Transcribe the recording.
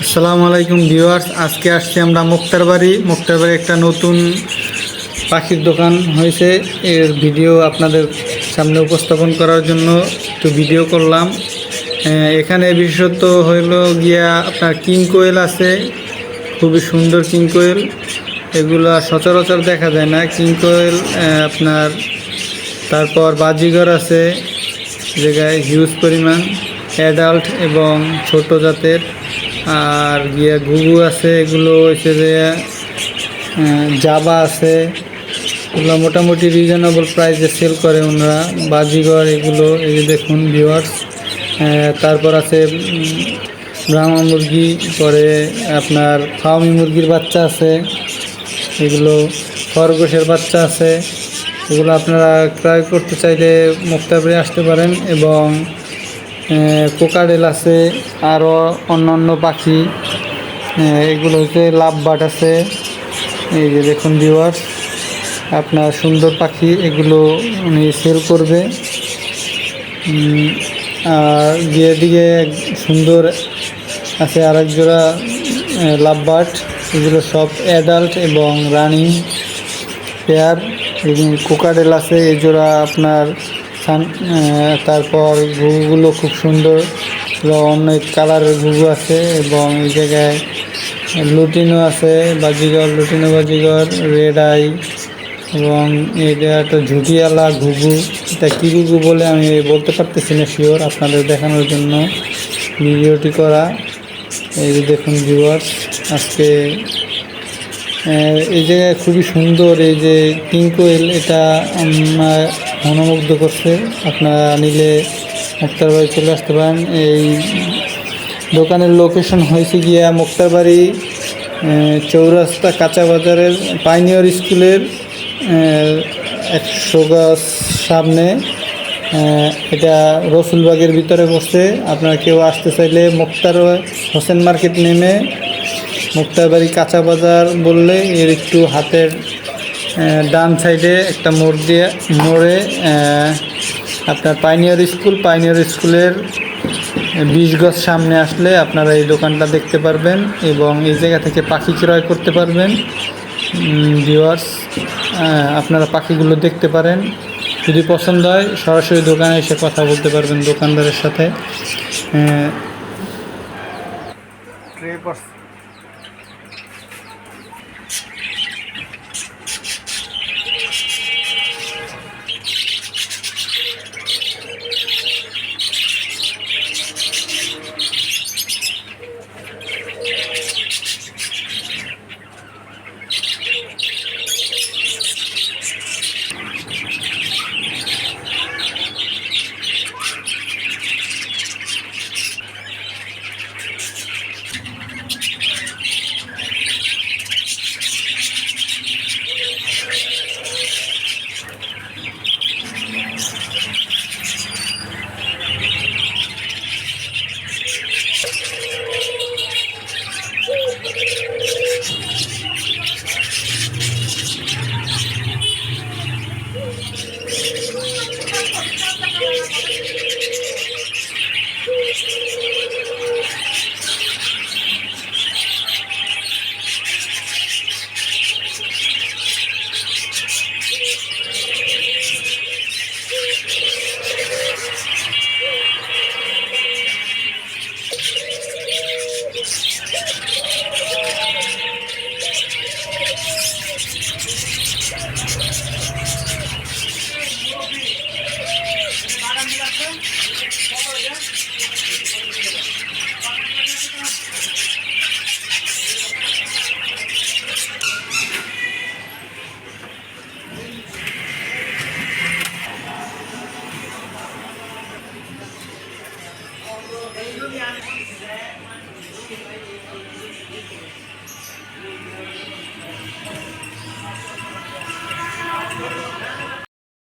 আসসালামু আলাইকুম ভিউয়ার্স, আজকে আসছি আমরা মুক্তার বাড়ি। মুক্তার বাড়ি একটা নতুন পাখির দোকান হয়েছে। এর ভিডিও আপনাদের সামনে উপস্থাপন করার জন্য একটু ভিডিও করলাম। এখানে বিশেষত হইল গিয়া আপনার কিং কোয়েল আছে, খুবই সুন্দর কিং কোয়েল। এগুলো সচরাচর দেখা যায় না। কিং কোয়েল আপনার তারপর বাজিগর আছে জায়গায় হিউজ পরিমাণ অ্যাডাল্ট এবং ছোট জাতের। আর গিয়া ঘুঘু আছে, এগুলো হচ্ছে যে জাবা আছে। এগুলো মোটামুটি রিজনেবল প্রাইসে সেল করে ওনারা। বাজিগর এগুলো, এই যে দেখুন ভিওয়ার্স তারপর আছে ব্রাহ্মা মুরগি, পরে আপনার ফার্মি মুরগির বাচ্চা আছে। এগুলো খরগোশের বাচ্চা আছে। এগুলো আপনারা ক্রয় করতে চাইলে মুক্তাবাড়ি আসতে পারেন এবং কোকারেল আছে আরও অন্যান্য পাখি এগুলো হচ্ছে লাভ বাট আছে। এই যে দেখুন ভিউয়ার্স আপনার সুন্দর পাখি, এগুলো উনি সেল করবে। আর গিয়ে দিকে সুন্দর আছে আরেক জোড়া লাভ বাট এগুলো সব অ্যাডাল্ট এবং রানিং পেয়ার এবং কোকারেল আছে, এই জোড়া আপনার তারপর ঘুঘুগুলো খুব সুন্দর। অনেক কালারের ঘুঘু আছে এবং এই জায়গায় লুটিনও আছে, budgerigar, lutino budgerigar red eye এবং এটা একটা ঝুটিয়ালা ঘুঘু এটা কী ঘুঘু বলে আমি বলতে পারতেছি না শিওর আপনাদের দেখানোর জন্য। ভিডিওটি করা, এই দেখুন ভিউয়ার্স আজকে এই জায়গায় খুবই সুন্দর এই যে কিংকোয়েল এটা আমার মনোমুগ্ধ করছে আপনারা নিলে মুক্তার বাড়ি চলে আসতে পারেন। এই দোকানের লোকেশন হয়েছে গিয়া মুক্তার বাড়ি আহ, চৌরাস্তা কাঁচা বাজারের পাইনিয়র স্কুলের একশো গাছ সামনে। এটা রসুলবাগের ভিতরে বসে। আপনারা কেউ আসতে চাইলে মুক্তার হোসেন মার্কেট নেমে মুক্তার বাড়ি কাঁচা বাজার বললে এর একটু হাতের ডান সাইডে একটা মোড় দিয়ে, মোড়ে আপনার পাইনিয়র স্কুল পাইনিয়র স্কুলের বিশ গজ সামনে আসলে আপনারা এই দোকানটা দেখতে পারবেন এবং এই জায়গা থেকে পাখি ক্রয় করতে পারবেন। ভিউয়ার্স আপনারা পাখিগুলো দেখতে পারেন। যদি পছন্দ হয়, সরাসরি দোকানে এসে কথা বলতে পারবেন দোকানদারের সাথে। Thank you.